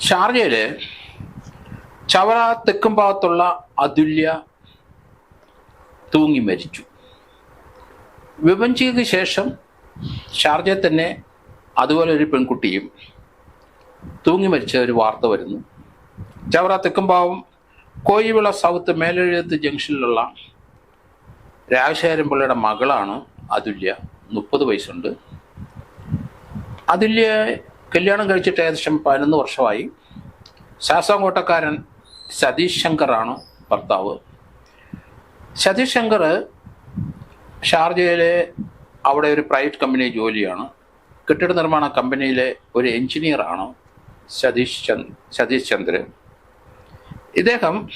ഷാർജയിൽ ചവറ തെക്കും ഭാഗത്തുള്ള അതുല്യ തൂങ്ങി മരിച്ചു. വിഭജിക്ക് ശേഷം ഷാർജയിൽ തന്നെ അതുപോലെ ഒരു പെൺകുട്ടിയും തൂങ്ങി മരിച്ച ഒരു വാർത്ത വരുന്നു. ചവറ തെക്കുംഭാവം കോയിവിള സൗത്ത് മേലെഴുത്ത് ജംഗ്ഷനിലുള്ള രാജശേഖരൻ പിള്ളയുടെ മകളാണ് അതുല്യ. മുപ്പത് വയസ്സുണ്ട്. അതുല്യ കല്യാണം കഴിച്ചിട്ട് ഏകദേശം പതിനൊന്ന് വർഷമായി. ശാസ്താംകോട്ടക്കാരൻ സതീഷ് ശങ്കറാണ് ഭർത്താവ്. സതീഷ് ശങ്കർ ഷാർജയിലെ അവിടെ ഒരു പ്രൈവറ്റ് കമ്പനി ജോലിയാണ്. കെട്ടിട നിർമ്മാണ കമ്പനിയിലെ ഒരു എഞ്ചിനീയറാണ് സതീഷ് ചന്ദ് സതീഷ് ചന്ദ്രൻ. ഇദ്ദേഹം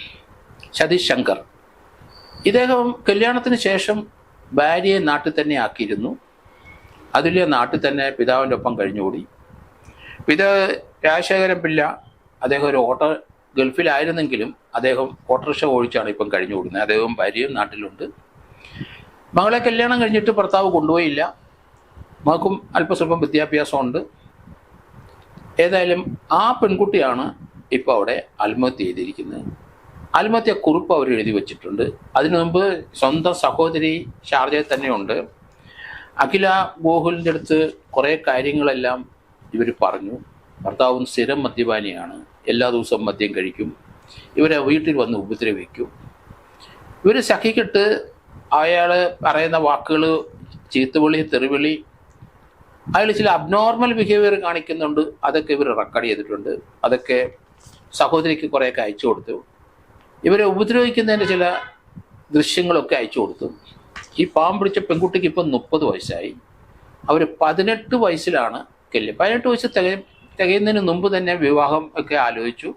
സതീഷ് ശങ്കർ. ഇദ്ദേഹം കല്യാണത്തിന് ശേഷം ഭാര്യയെ നാട്ടിൽ തന്നെ ആക്കിയിരുന്നു. അതിലെ നാട്ടിൽ തന്നെ പിതാവിന്റെ ഒപ്പം കഴിഞ്ഞുകൂടി. പിതാവ് രാജശേഖരൻ പിള്ള അദ്ദേഹം ഒരു ഓട്ടോ ഗൾഫിലായിരുന്നെങ്കിലും അദ്ദേഹം ഓട്ടോറിക്ഷ ഓടിച്ചാണ് ഇപ്പം കഴിഞ്ഞു കൂടുന്നത് അദ്ദേഹം ഭാര്യയും നാട്ടിലുണ്ട്. മകളെ കല്യാണം കഴിഞ്ഞിട്ട് ഭർത്താവ് കൊണ്ടുപോയില്ല. മകൾക്കും അല്പസ്വല്പം വിദ്യാഭ്യാസമുണ്ട്. ഏതായാലും ആ പെൺകുട്ടിയാണ് ഇപ്പോൾ അവിടെ ആത്മഹത്യ ചെയ്തിരിക്കുന്നത്. ആത്മഹത്യ കുറിപ്പ് അവർ എഴുതി വെച്ചിട്ടുണ്ട്. അതിനു മുമ്പ് സ്വന്തം സഹോദരി ഷാർജയിൽ തന്നെയുണ്ട്. അഖില ഗോകുലിന്റെ അടുത്ത് കുറേ കാര്യങ്ങളെല്ലാം ഇവർ പറഞ്ഞു ഭർത്താവും സ്ഥിരം മദ്യപാനിയാണ്. എല്ലാ ദിവസവും മദ്യം കഴിക്കും. ഇവരെ വീട്ടിൽ വന്ന് ഉപദ്രവിക്കും. ഇവർ സഹിക്കിട്ട് അയാൾ പറയുന്ന വാക്കുകൾ ചീത്തവിളി തെറിവിളി അയാൾ ചില അബ്നോർമൽ ബിഹേവിയർ കാണിക്കുന്നുണ്ട്. അതൊക്കെ ഇവർ റെക്കോർഡ് ചെയ്തിട്ടുണ്ട്. അതൊക്കെ സഹോദരിക്ക് കുറേയൊക്കെ അയച്ചു കൊടുത്തു. ഇവരെ ഉപദ്രവിക്കുന്നതിന്റെ ചില ദൃശ്യങ്ങളൊക്കെ അയച്ചു കൊടുത്തു. ഈ പാവം പിടിച്ച പെൺകുട്ടിക്ക് ഇപ്പം മുപ്പത് വയസ്സായി. അവർ പതിനെട്ട് വയസ്സിലാണ് കല്യാണം പതിനെട്ട് വയസ്സ് തികയും തികയുന്നതിന് മുമ്പ് തന്നെ വിവാഹം ഒക്കെ ആലോചിച്ചു.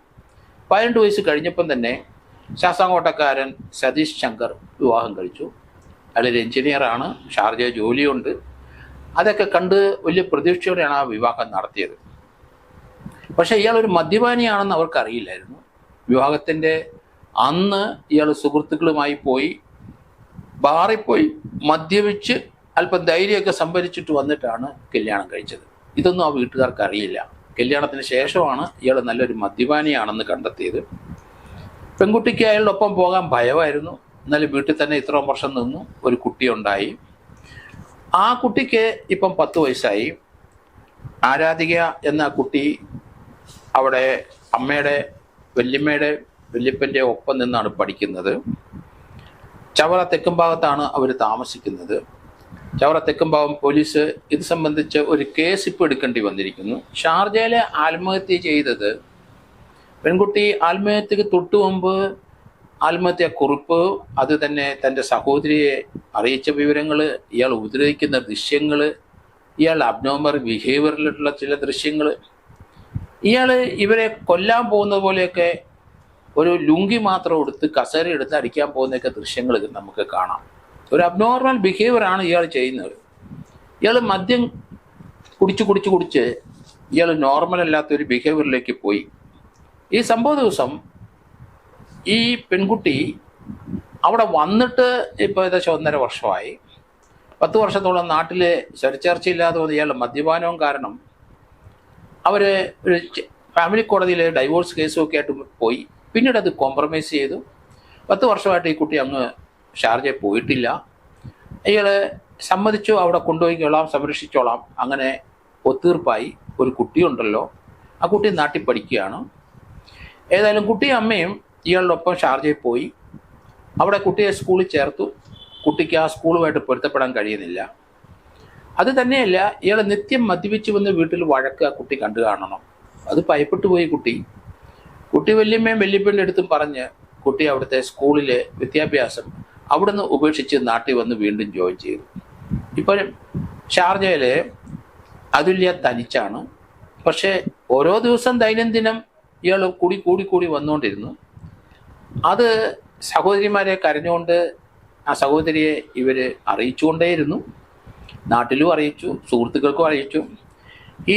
പതിനെട്ട് വയസ്സ് കഴിഞ്ഞപ്പം തന്നെ ശാസ്താംകോട്ടക്കാരൻ സതീഷ് ശങ്കർ വിവാഹം കഴിച്ചു. അയാളൊരു എഞ്ചിനീയറാണ് ഷാർജ ജോലിയുണ്ട്. അതൊക്കെ കണ്ട് വലിയ പ്രതീക്ഷയോടെയാണ് ആ വിവാഹം നടത്തിയത്. പക്ഷേ ഇയാൾ ഒരു മദ്യപാനിയാണെന്ന് അവർക്കറിയില്ലായിരുന്നു. വിവാഹത്തിന്റെ അന്ന് ഇയാൾ സുഹൃത്തുക്കളുമായി പോയി ബാറിൽ പോയി മദ്യപിച്ച് അല്പം ധൈര്യമൊക്കെ സംഭരിച്ചിട്ട് വന്നിട്ടാണ് കല്യാണം കഴിച്ചത്. ഇതൊന്നും ആ വീട്ടുകാർക്ക് അറിയില്ല. കല്യാണത്തിന് ശേഷമാണ് ഇയാൾ നല്ലൊരു മദ്യപാനിയാണെന്ന് കണ്ടെത്തിയത്. പെൺകുട്ടിക്ക് അയാളുടെ ഒപ്പം പോകാൻ ഭയമായിരുന്നു. എന്നാലും വീട്ടിൽ തന്നെ ഇത്രയും വർഷം നിന്നു ഒരു കുട്ടി ഉണ്ടായി ആ കുട്ടിക്ക് ഇപ്പം പത്ത് വയസ്സായി. ആരാധിക എന്ന കുട്ടി അവിടെ അമ്മയുടെ വല്യമ്മയുടെ വല്യപ്പന്റെ ഒപ്പം നിന്നാണ് പഠിക്കുന്നത്. ചവറ തെക്കും ഭാഗത്താണ് അവർ താമസിക്കുന്നത്. ചവറ തെക്കുംഭാവം പോലീസ് ഇത് സംബന്ധിച്ച് ഒരു കേസ് ഇപ്പോൾ എടുക്കേണ്ടി വന്നിരിക്കുന്നു. ഷാർജയിലെ ആത്മഹത്യ ചെയ്തത് പെൺകുട്ടി ആത്മഹത്യക്ക് തൊട്ടു മുമ്പ് ആത്മഹത്യ കുറിപ്പ് അത് തന്നെ തന്റെ സഹോദരിയെ അറിയിച്ച വിവരങ്ങൾ ഇയാൾ ഉപദ്രവിക്കുന്ന ദൃശ്യങ്ങൾ ഇയാൾ അബ്നോമർ ബിഹേവിയറിലുള്ള ചില ദൃശ്യങ്ങൾ ഇയാൾ ഇവരെ കൊല്ലാൻ പോകുന്ന പോലെയൊക്കെ ഒരു ലുങ്കി മാത്രം എടുത്ത് കസേര എടുത്ത് അടിക്കാൻ പോകുന്നൊക്കെ ദൃശ്യങ്ങൾ നമുക്ക് കാണാം. ഒരു അബ്നോർമൽ ബിഹേവിയർ ആണ് ഇയാൾ ചെയ്യുന്നത്. ഇയാൾ മദ്യം കുടിച്ച് കുടിച്ച് കുടിച്ച് ഇയാൾ നോർമൽ അല്ലാത്ത ഒരു ബിഹേവിയറിലേക്ക് പോയി. ഈ സംഭവ ദിവസം ഈ പെൺകുട്ടി അവിടെ വന്നിട്ട് ഇപ്പോൾ ഏകദേശം ഒന്നര വർഷമായി. പത്ത് വർഷത്തോളം നാട്ടിൽ ശരിച്ചേർച്ചയില്ലാതെ വന്ന ഇയാൾ മദ്യപാനവും കാരണം അവർ ഒരു ഫാമിലി കോടതിയിൽ ഡൈവോഴ്സ് കേസും ഒക്കെ ആയിട്ട് പോയി. പിന്നീട് അത് കോംപ്രമൈസ് ചെയ്തു. പത്ത് വർഷമായിട്ട് ഈ കുട്ടി അങ്ങ് ഷാർജയിൽ പോയിട്ടില്ല. ഇയാൾ സമ്മതിച്ചു അവിടെ കൊണ്ടുപോയിക്കൊള്ളാം സംരക്ഷിച്ചോളാം. അങ്ങനെ ഒത്തീർപ്പായി ഒരു കുട്ടിയുണ്ടല്ലോ. ആ കുട്ടി നാട്ടിൽ പഠിക്കുകയാണ്. ഏതായാലും കുട്ടിയും അമ്മയും ഇയാളുടെ ഒപ്പം ഷാർജയിൽ പോയി. അവിടെ കുട്ടിയെ സ്കൂളിൽ ചേർത്തു. കുട്ടിക്ക് ആ സ്കൂളുമായിട്ട് പൊരുത്തപ്പെടാൻ കഴിയുന്നില്ല. അത് തന്നെയല്ല ഇയാൾ നിത്യം മദ്യപിച്ച് വന്ന് വീട്ടിൽ വഴക്ക് ആ കുട്ടി കണ്ടു കാണണം. അത് ഭയപ്പെട്ടു പോയി കുട്ടി. കുട്ടി വല്യമ്മയും വല്യപ്പന്റെ അടുത്തും പറഞ്ഞ് കുട്ടി അവിടുത്തെ സ്കൂളിലെ വിദ്യാഭ്യാസം അവിടുന്ന് ഉപേക്ഷിച്ച് നാട്ടിൽ വന്ന് വീണ്ടും ജോയിൻ ചെയ്തു. ഇപ്പോൾ ഷാർജയിൽ അതുല്യ തനിച്ചാണ് പക്ഷേ ഓരോ ദിവസം ദൈനംദിനം ഇയാൾ കൂടി കൂടി കൂടി വന്നുകൊണ്ടിരുന്നു. അത് സഹോദരിമാരെ കരഞ്ഞുകൊണ്ട് ആ സഹോദരിയെ ഇവർ അറിയിച്ചുകൊണ്ടേയിരുന്നു. നാട്ടിലും അറിയിച്ചു സുഹൃത്തുക്കൾക്കും അറിയിച്ചു.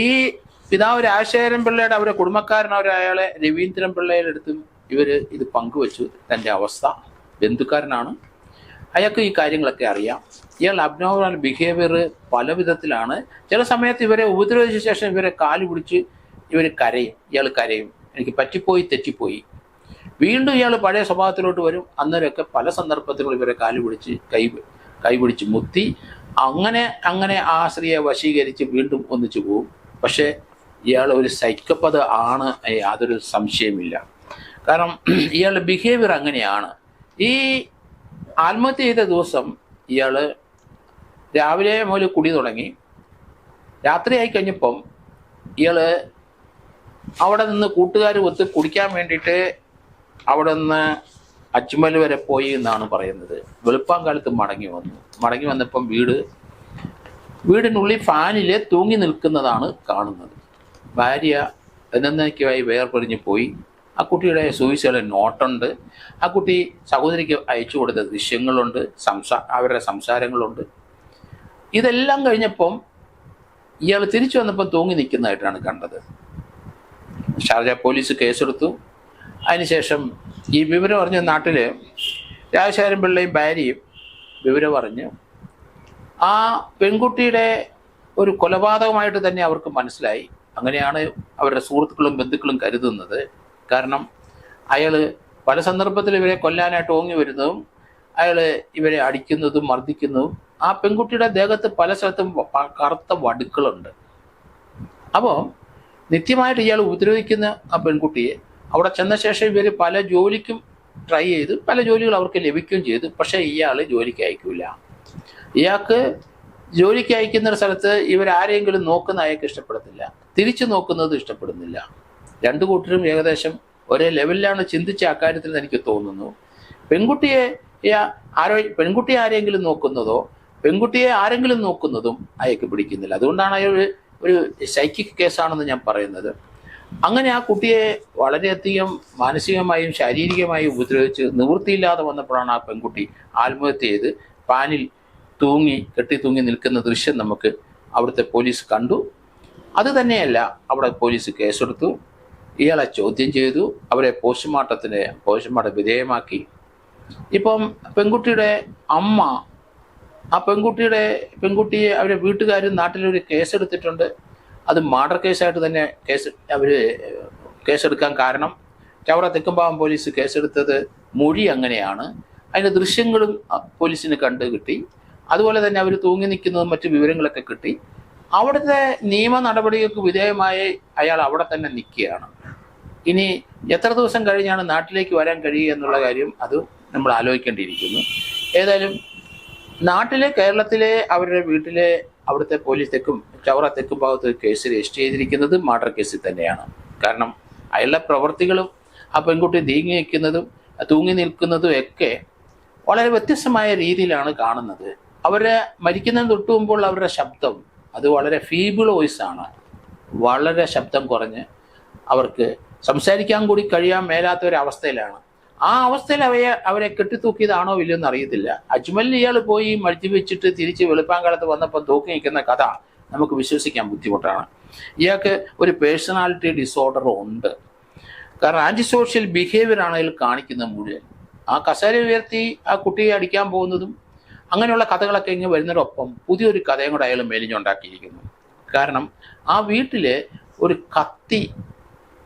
ഈ പിതാവ് രാജശേഖരൻ പിള്ളയുടെ അവരുടെ കുടുംബക്കാരനവരെ അയാളെ രവീന്ദ്രൻ പിള്ളയുടെ അടുത്തും ഇവർ ഇത് പങ്കുവച്ചു. തന്റെ അവസ്ഥ ബന്ധുക്കാരനാണ്. അയാൾക്ക് ഈ കാര്യങ്ങളൊക്കെ അറിയാം. ഇയാൾ അബ്നോർമൽ ബിഹേവിയർ പല വിധത്തിലാണ്. ചില സമയത്ത് ഇവരെ ഉപദ്രവിച്ച ശേഷം ഇവരെ കാൽ പിടിച്ച് ഇവർ കരയും. ഇയാൾ കരയും. എനിക്ക് പറ്റിപ്പോയി തെറ്റിപ്പോയി. വീണ്ടും ഇയാൾ പഴയ സ്വഭാവത്തിലോട്ട് വരും. അന്നേരമൊക്കെ പല സന്ദർഭത്തിലും ഇവരെ കാൽ പിടിച്ച് കൈ കൈ പിടിച്ച് മുത്തി. അങ്ങനെ അങ്ങനെ ആ സ്ത്രീയെ വശീകരിച്ച് വീണ്ടും ഒന്നിച്ചു പോകും പക്ഷേ ഇയാൾ ഒരു സൈക്കപ്പത ആണ് യാതൊരു സംശയമില്ല കാരണം ഇയാളുടെ ബിഹേവിയർ അങ്ങനെയാണ്. ഈ ആത്മഹത്യ ചെയ്ത ദിവസം ഇയാൾ രാവിലെ മുതൽ കുടി തുടങ്ങി. രാത്രിയായി കഴിഞ്ഞപ്പം ഇയാൾ അവിടെ നിന്ന് കൂട്ടുകാർ ഒത്ത് കുടിക്കാൻ വേണ്ടിയിട്ട് അവിടെ നിന്ന് അജ്മൽ വരെ പോയി എന്നാണ് പറയുന്നത്. വെളുപ്പാൻ കാലത്ത് മടങ്ങി വന്നു. മടങ്ങി വന്നപ്പം വീട് വീടിനുള്ളിൽ ഫാനിൽ തൂങ്ങി നിൽക്കുന്നതാണ് കാണുന്നത്. ഭാര്യ എന്നേക്കുമായി വേർപെറിഞ്ഞ് പോയി. ആ കുട്ടിയുടെ സൂയിസൈഡ് നോട്ടുണ്ട് ആ കുട്ടി സഹോദരിക്ക് അയച്ചു കൊടുത്ത ദൃശ്യങ്ങളുണ്ട് സംസാ അവരുടെ സംസാരങ്ങളുണ്ട്. ഇതെല്ലാം കഴിഞ്ഞപ്പം ഇയാൾ തിരിച്ചു വന്നപ്പം തൂങ്ങി നിൽക്കുന്നതായിട്ടാണ് കണ്ടത്. ഷാർജ പോലീസ് കേസെടുത്തു. അതിനുശേഷം ഈ വിവരം അറിഞ്ഞ നാട്ടിൽ രാജശേഖരൻ പിള്ളയും ഭാര്യയും വിവരം അറിഞ്ഞ് ആ പെൺകുട്ടിയുടെ ഒരു കൊലപാതകമായിട്ട് തന്നെ അവർക്ക് മനസ്സിലായി. അങ്ങനെയാണ് അവരുടെ സുഹൃത്തുക്കളും ബന്ധുക്കളും കരുതുന്നത്. കാരണം അയാൾ പല സന്ദർഭത്തിൽ ഇവരെ കൊല്ലാനായിട്ട് ഓങ്ങി വരുന്നതും അയാൾ ഇവരെ അടിക്കുന്നതും മർദ്ദിക്കുന്നതും ആ പെൺകുട്ടിയുടെ ദേഹത്ത് പല സ്ഥലത്തും കറുത്ത വടുക്കളുണ്ട്. അപ്പോൾ നിത്യമായിട്ട് ഇയാൾ ഉപദ്രവിക്കുന്ന ആ പെൺകുട്ടിയെ അവിടെ ചെന്ന ശേഷം ഇവർ പല ജോലിക്കും ട്രൈ ചെയ്ത് പല ജോലികൾ അവർക്ക് ലഭിക്കുകയും ചെയ്തു. പക്ഷേ ഇയാൾ ജോലിക്ക് അയക്കില്ല ഇയാൾക്ക് ജോലിക്ക് അയക്കുന്ന ഒരു സ്ഥലത്ത് ഇവരാരെങ്കിലും നോക്കുന്ന അയാൾക്ക് ഇഷ്ടപ്പെടത്തില്ല. തിരിച്ചു നോക്കുന്നത് ഇഷ്ടപ്പെടുന്നില്ല. രണ്ടു കൂട്ടരും ഏകദേശം ഒരേ ലെവലിലാണ് ചിന്തിച്ച അക്കാര്യത്തിൽ എനിക്ക് തോന്നുന്നു. പെൺകുട്ടിയെ ആരോ പെൺകുട്ടിയെ ആരെങ്കിലും നോക്കുന്നതോ പെൺകുട്ടിയെ ആരെങ്കിലും നോക്കുന്നതും അയാൾക്ക് പിടിക്കുന്നില്ല. അതുകൊണ്ടാണ് അയാൾ ഒരു സൈക്കിക് കേസാണെന്ന് ഞാൻ പറയുന്നത്. അങ്ങനെ ആ കുട്ടിയെ വളരെയധികം മാനസികമായും ശാരീരികമായും ഉപദ്രവിച്ച് നിവൃത്തിയില്ലാതെ വന്നപ്പോഴാണ് ആ പെൺകുട്ടി ആത്മഹത്യ ചെയ്ത് പാനിൽ തൂങ്ങി കെട്ടി തൂങ്ങി നിൽക്കുന്ന ദൃശ്യം നമുക്ക് അവിടുത്തെ പോലീസ് കണ്ടു. അത് തന്നെയല്ല അവിടെ പോലീസ് കേസെടുത്തു. ഇയാളെ ചോദ്യം ചെയ്തു അവരെ പോസ്റ്റ്മോർട്ടത്തിന് പോസ്റ്റ്മോർട്ടം വിധേയമാക്കി. ഇപ്പം പെൺകുട്ടിയുടെ അമ്മ ആ പെൺകുട്ടിയുടെ പെൺകുട്ടിയെ അവരെ വീട്ടുകാർ നാട്ടിലൊരു കേസെടുത്തിട്ടുണ്ട്. അത് മർഡർ കേസായിട്ട് തന്നെ കേസ് അവർ കേസെടുക്കാൻ കാരണം. ചവറ തെക്കുംപാവം പോലീസ് കേസെടുത്തത് മൊഴി അങ്ങനെയാണ്. അതിന്റെ ദൃശ്യങ്ങളും പോലീസിന് കണ്ടു കിട്ടി. അതുപോലെ തന്നെ അവർ തൂങ്ങി നിൽക്കുന്നതും മറ്റു വിവരങ്ങളൊക്കെ കിട്ടി. അവിടുത്തെ നിയമ നടപടികൾക്ക് വിധേയമായി അയാൾ അവിടെ തന്നെ നിൽക്കുകയാണ്. ഇനി എത്ര ദിവസം കഴിഞ്ഞാണ് നാട്ടിലേക്ക് വരാൻ കഴിയുക എന്നുള്ള കാര്യം അത് നമ്മൾ ആലോചിക്കേണ്ടിയിരിക്കുന്നു. ഏതായാലും നാട്ടിലെ കേരളത്തിലെ അവരുടെ വീട്ടിലെ അവിടുത്തെ പോലീസ് തെക്കും ചവറ തെക്കും ഭാഗത്ത് കേസ് രജിസ്റ്റർ ചെയ്തിരിക്കുന്നത് മർഡർ കേസിൽ തന്നെയാണ്. കാരണം അയാളുടെ പ്രവൃത്തികളും ആ പെൺകുട്ടി നീങ്ങി നിൽക്കുന്നതും തൂങ്ങി നിൽക്കുന്നതും ഒക്കെ വളരെ വ്യത്യസ്തമായ രീതിയിലാണ് കാണുന്നത്. അവരെ മരിക്കുന്നതിന് തൊട്ട് മുമ്പുള്ള അവരുടെ ശബ്ദം അത് വളരെ ഫീബിൾ വോയിസ് ആണ്. വളരെ ശബ്ദം കുറഞ്ഞ് അവർക്ക് സംസാരിക്കാൻ കൂടി കഴിയാൻ മേലാത്ത ഒരു അവസ്ഥയിലാണ് ആ അവസ്ഥയിൽ അവയെ അവരെ കെട്ടിത്തൂക്കിയതാണോ ഇല്ലയോ എന്ന് അറിയത്തില്ല. അജ്മൽ ഇയാൾ പോയി മദ്യപിച്ചിട്ട് തിരിച്ച് വെളുപ്പാങ്കാലത്ത് വന്നപ്പോൾ തൂക്കി നിൽക്കുന്ന കഥ നമുക്ക് വിശ്വസിക്കാൻ ബുദ്ധിമുട്ടാണ്. ഇയാൾക്ക് ഒരു പേഴ്സണാലിറ്റി ഡിസോർഡർ ഉണ്ട്. കാരണം ആന്റി സോഷ്യൽ ബിഹേവിയർ ആണ് അതിൽ കാണിക്കുന്നത് മുഴുവൻ. ആ കസേര ഉയർത്തി ആ കുട്ടിയെ അടിക്കാൻ പോകുന്നതും അങ്ങനെയുള്ള കഥകളൊക്കെ ഇങ്ങ് വരുന്നതിനൊപ്പം പുതിയൊരു കഥയും കൂടെ അയാൾ മെലിഞ്ഞുണ്ടാക്കിയിരിക്കുന്നു. കാരണം ആ വീട്ടിൽ ഒരു കത്തി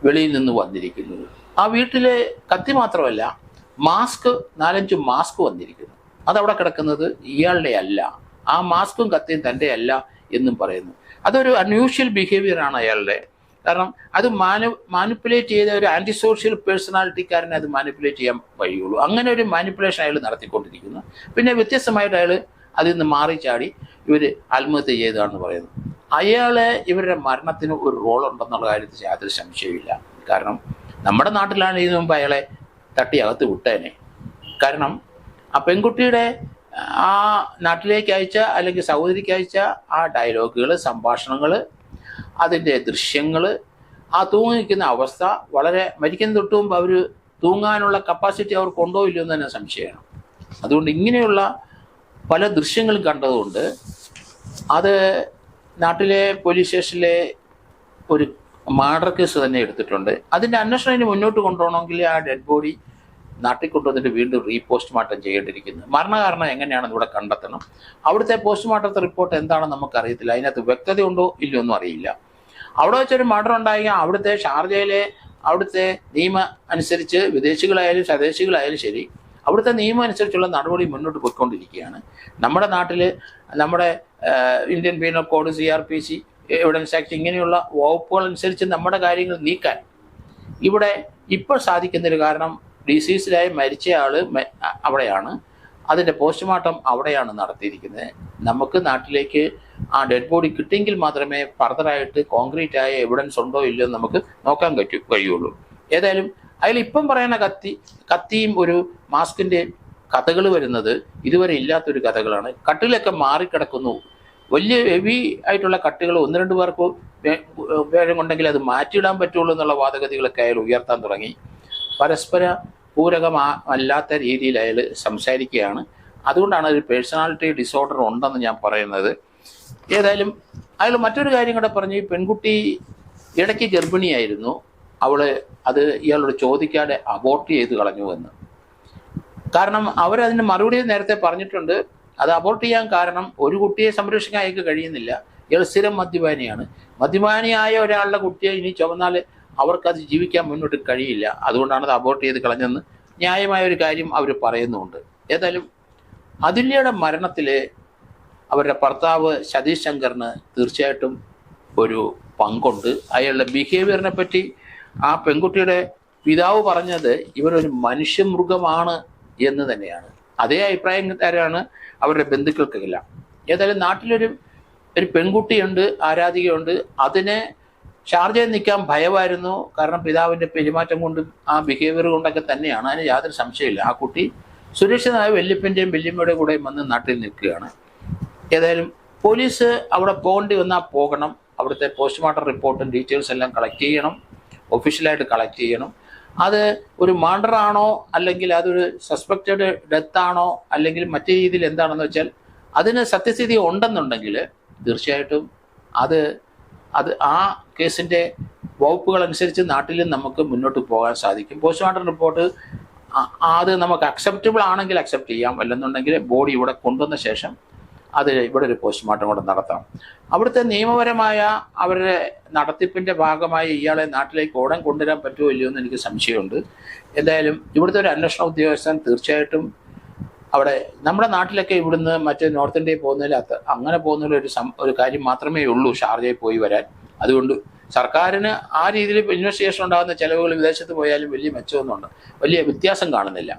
വെളിയിൽ നിന്ന് വന്നിരിക്കുന്നത്. ആ വീട്ടിലെ കത്തി മാത്രമല്ല മാസ്ക് നാലഞ്ച് മാസ്ക് വന്നിരിക്കുന്നു. അതവിടെ കിടക്കുന്നത് ഇയാളുടെ അല്ല. ആ മാസ്കും കത്തിയും തന്റെ അല്ല എന്നും പറയുന്നു. അതൊരു അൺയൂഷ്വൽ ബിഹേവിയർ ആണ് അയാളുടെ. കാരണം അത് മാനു മാനിപ്പുലേറ്റ് ചെയ്ത ഒരു ആന്റി സോഷ്യൽ പേഴ്സണാലിറ്റിക്കാരനെ അത് മാനിപ്പുലേറ്റ് ചെയ്യാൻ കഴിയുള്ളൂ അങ്ങനെ ഒരു മാനിപ്പുലേഷൻ അയാൾ നടത്തിക്കൊണ്ടിരിക്കുന്നു. പിന്നെ വ്യത്യസ്തമായിട്ട് അയാൾ അതിൽ നിന്ന് മാറി ചാടി ഇവർ ആത്മഹത്യ ചെയ്തതാണെന്ന് പറയുന്നത് അയാളെ ഇവരുടെ മരണത്തിന് ഒരു റോൾ ഉണ്ടെന്നുള്ള കാര്യത്തിൽ യാതൊരു സംശയമില്ല കാരണം നമ്മുടെ നാട്ടിലാണ് ഇതിനു മുമ്പ് അയാളെ തട്ടി അകത്ത് വിട്ടേനെ. കാരണം ആ പെൺകുട്ടിയുടെ ആ നാട്ടിലേക്ക് അയച്ച അല്ലെങ്കിൽ സഹോദരിക്ക് അയച്ച ആ ഡയലോഗുകൾ സംഭാഷണങ്ങൾ അതിന്റെ ദൃശ്യങ്ങൾ ആ തൂങ്ങി നിൽക്കുന്ന അവസ്ഥ വളരെ മരിക്കുന്ന തൊട്ട് മുമ്പ് അവർ തൂങ്ങാനുള്ള കപ്പാസിറ്റി അവർക്ക് ഉണ്ടോ ഇല്ലയോ എന്ന് തന്നെ സംശയമാണ്. അതുകൊണ്ട് ഇങ്ങനെയുള്ള പല ദൃശ്യങ്ങളും കണ്ടതുകൊണ്ട് അത് നാട്ടിലെ പോലീസ് സ്റ്റേഷനിലെ ഒരു മർഡർ കേസ് തന്നെ എടുത്തിട്ടുണ്ട്. അതിന്റെ അന്വേഷണം ഇനി മുന്നോട്ട് കൊണ്ടുപോകണമെങ്കിൽ ആ ഡെഡ് ബോഡി നാട്ടിൽ കൊണ്ടുവന്നിട്ട് വീണ്ടും റീപോസ്റ്റ്മോർട്ടം ചെയ്യേണ്ടിയിരിക്കുന്നത് മരണകാരണം എങ്ങനെയാണെന്ന് ഇവിടെ കണ്ടെത്തണം. അവിടുത്തെ പോസ്റ്റ്മോർട്ടത്തെ റിപ്പോർട്ട് എന്താണെന്ന് നമുക്കറിയത്തില്ല. അതിനകത്ത് വ്യക്തത ഉണ്ടോ ഇല്ലയോ ഒന്നും അറിയില്ല. അവിടെ വെച്ചൊരു മർഡർ ഉണ്ടായി. അവിടുത്തെ ഷാർജയിലെ അവിടുത്തെ നിയമ അനുസരിച്ച് വിദേശികളായാലും സ്വദേശികളായാലും ശരി അവിടുത്തെ നിയമം അനുസരിച്ചുള്ള നടപടി മുന്നോട്ട് പോയിക്കൊണ്ടിരിക്കുകയാണ്. നമ്മുടെ നാട്ടിൽ നമ്മുടെ Indian penal code C R P C evidence act ഇങ്ങനെയുള്ള വകുപ്പുകൾ അനുസരിച്ച് നമ്മുടെ കാര്യങ്ങൾ നീക്കാൻ ഇവിടെ ഇപ്പോൾ സാധിക്കുന്നൊരു കാരണം ഡിസീസിലായി മരിച്ച ആൾ അവിടെയാണ്. അതിന്റെ പോസ്റ്റ്മോർട്ടം അവിടെയാണ് നടത്തിയിരിക്കുന്നത്. നമുക്ക് നാട്ടിലേക്ക് ആ ഡെഡ് ബോഡി കിട്ടിയെങ്കിൽ മാത്രമേ ഫർദറായിട്ട് കോൺക്രീറ്റ് ആയ എവിഡൻസ് ഉണ്ടോ ഇല്ലയോ നമുക്ക് നോക്കാൻ കഴിയൂ കഴിയുള്ളൂ. ഏതായാലും അതിൽ ഇപ്പം പറയുന്ന കത്തി കത്തിയും ഒരു മാസ്കിന്റെ കഥകൾ വരുന്നത് ഇതുവരെ ഇല്ലാത്തൊരു കഥകളാണ്. കട്ടിലൊക്കെ മാറിക്കിടക്കുന്നു. വലിയ ഹെവി ആയിട്ടുള്ള കട്ടുകൾ ഒന്ന് രണ്ട് പേർക്ക് ഉണ്ടെങ്കിൽ അത് മാറ്റിയിടാൻ പറ്റുള്ളൂ എന്നുള്ള വാദഗതികളൊക്കെ അയാൾ ഉയർത്താൻ തുടങ്ങി. പരസ്പര പൂരകമാ അല്ലാത്ത രീതിയിൽ അയാൾ സംസാരിക്കുകയാണ്. അതുകൊണ്ടാണ് ഒരു പേഴ്സണാലിറ്റി ഡിസോർഡർ ഉണ്ടെന്ന് ഞാൻ പറയുന്നത്. ഏതായാലും അയാൾ മറ്റൊരു കാര്യം കൂടെ പറഞ്ഞു. പെൺകുട്ടി ഇടയ്ക്ക് ഗർഭിണിയായിരുന്നു. അവൾ അത് ഇയാളോട് ചോദിക്കാതെ അബോർട്ട് ചെയ്ത് കളഞ്ഞു എന്ന്. കാരണം അവരതിന് മറുപടി നേരത്തെ പറഞ്ഞിട്ടുണ്ട്. അത് അബോർട്ട് ചെയ്യാൻ കാരണം ഒരു കുട്ടിയെ സംരക്ഷിക്കാൻ അയാൾക്ക് കഴിയുന്നില്ല. ഇയാൾ സ്ഥിരം മദ്യപാനിയാണ്. മദ്യപാനിയായ ഒരാളുടെ കുട്ടിയെ ഇനി ചുമന്നാൽ അവർക്കത് ജീവിക്കാൻ മുന്നോട്ട് കഴിയില്ല. അതുകൊണ്ടാണ് അത് അബോർട്ട് ചെയ്ത് കളഞ്ഞെന്ന് ന്യായമായ ഒരു കാര്യം അവർ പറയുന്നുണ്ട്. ഏതായാലും അതുല്യയുടെ മരണത്തിൽ അവരുടെ ഭർത്താവ് സതീഷ് ശങ്കറിന് തീർച്ചയായിട്ടും ഒരു പങ്കുണ്ട്. അയാളുടെ ബിഹേവിയറിനെ പറ്റി ആ പെൺകുട്ടിയുടെ പിതാവ് പറഞ്ഞത് ഇവരൊരു മനുഷ്യമൃഗമാണ് എന്ന് തന്നെയാണ്. അതേ അഭിപ്രായക്കാരാണ് അവരുടെ ബന്ധുക്കൾക്കെല്ലാം. ഏതായാലും നാട്ടിലൊരു ഒരു പെൺകുട്ടിയുണ്ട് ആരാധികയുണ്ട്. അതിനെ ഷാർജയിൽ നിൽക്കാൻ ഭയമായിരുന്നു. കാരണം പിതാവിന്റെ പെരുമാറ്റം കൊണ്ടും ആ ബിഹേവിയർ കൊണ്ടൊക്കെ തന്നെയാണ്. അതിന് യാതൊരു സംശയമില്ല ആ കുട്ടി സുരക്ഷിതമായ വല്യപ്പന്റെയും വല്യമ്മയുടെ കൂടെ വന്ന് നാട്ടിൽ നിൽക്കുകയാണ്. ഏതായാലും പോലീസ് അവിടെ പോകേണ്ടി വന്നാൽ പോകണം. അവിടുത്തെ പോസ്റ്റ്മോർട്ടം റിപ്പോർട്ടും ഡീറ്റെയിൽസ് എല്ലാം കളക്ട് ചെയ്യണം. ഒഫീഷ്യലായിട്ട് കളക്ട് ചെയ്യണം. അത് ഒരു മർഡർ ആണോ അല്ലെങ്കിൽ അതൊരു സസ്പെക്റ്റഡ് ഡെത്ത് ആണോ അല്ലെങ്കിൽ മറ്റു രീതിയിൽ എന്താണെന്ന് വെച്ചാൽ അതിന് സത്യസ്ഥിതി ഉണ്ടെന്നുണ്ടെങ്കിൽ തീർച്ചയായിട്ടും അത് അത് ആ കേസിന്റെ വകുപ്പുകൾ അനുസരിച്ച് നാട്ടിലും നമുക്ക് മുന്നോട്ട് പോകാൻ സാധിക്കും. പോസ്റ്റ്മോർട്ടം റിപ്പോർട്ട് അത് നമുക്ക് അക്സെപ്റ്റബിൾ ആണെങ്കിൽ അക്സെപ്റ്റ് ചെയ്യാം. അല്ലെന്നുണ്ടെങ്കിൽ ബോഡി ഇവിടെ കൊണ്ടുവന്ന ശേഷം അത് ഇവിടെ ഒരു പോസ്റ്റ്മോർട്ടം കൂടെ നടത്താം അവിടുത്തെ നിയമപരമായ അവരുടെ നടത്തിപ്പിന്റെ ഭാഗമായി ഇയാളെ നാട്ടിലേക്ക് ഓടൻ കൊണ്ടുവരാൻ പറ്റുമോ ഇല്ലയോ എന്ന് എനിക്ക് സംശയമുണ്ട്. എന്തായാലും ഇവിടുത്തെ ഒരു അന്വേഷണ ഉദ്യോഗസ്ഥൻ തീർച്ചയായിട്ടും അവിടെ നമ്മുടെ നാട്ടിലൊക്കെ ഇവിടുന്ന് മറ്റേ നോർത്ത് ഇന്ത്യയിൽ പോകുന്നതിൽ അങ്ങനെ പോകുന്ന ഒരു ഒരു കാര്യം മാത്രമേ ഉള്ളൂ ഷാർജയിൽ പോയി വരാൻ. അതുകൊണ്ട് സർക്കാരിന് ആ രീതിയിൽ ഇൻവെസ്റ്റിഗേഷൻ ഉണ്ടാകുന്ന ചിലവുകൾ വിദേശത്ത് പോയാലും വലിയ മെച്ചമൊന്നുമുണ്ട്. വലിയ വ്യത്യാസം കാണുന്നില്ല.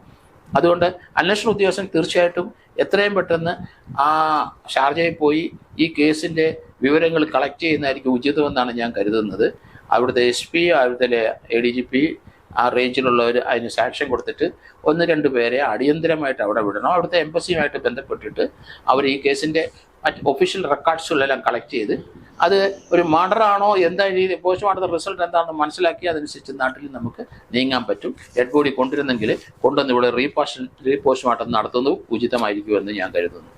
അതുകൊണ്ട് അന്വേഷണ ഉദ്യോഗസ്ഥൻ തീർച്ചയായിട്ടും എത്രയും പെട്ടെന്ന് ആ ഷാർജയിൽ പോയി ഈ കേസിന്റെ വിവരങ്ങൾ കളക്ട് ചെയ്യുന്നതായിരിക്കും ഉചിതമെന്നാണ് ഞാൻ കരുതുന്നത്. അവിടുത്തെ എസ് പി അവിടുത്തെ എ ഡി ജി പി ആ റേഞ്ചിലുള്ളവർ അതിന് സാക്ഷൻ കൊടുത്തിട്ട് ഒന്ന് രണ്ട് പേരെ അടിയന്തരമായിട്ട് അവിടെ വിടണം. അവിടുത്തെ എംബസിയുമായിട്ട് ബന്ധപ്പെട്ടിട്ട് അവർ ഈ കേസിന്റെ മറ്റ് ഒഫീഷ്യൽ റെക്കോർഡ്സുകളെല്ലാം കളക്ട് ചെയ്ത് അത് ഒരു മർഡർ ആണോ എന്താ രീതി പോസ്റ്റ്മോർട്ടം റിസൾട്ട് എന്താണെന്ന് മനസ്സിലാക്കി അതനുസരിച്ച് നാട്ടിൽ നമുക്ക് നീങ്ങാൻ പറ്റും. ഡെഡ് ബോഡി കൊണ്ടുവരുന്നെങ്കിൽ കൊണ്ടുവന്ന് ഇവിടെ റീപോസ്റ്റ് റീപോസ്റ്റ്മോർട്ടം നടത്തുന്നത് ഉചിതമായിരിക്കുമെന്ന് ഞാൻ കരുതുന്നു.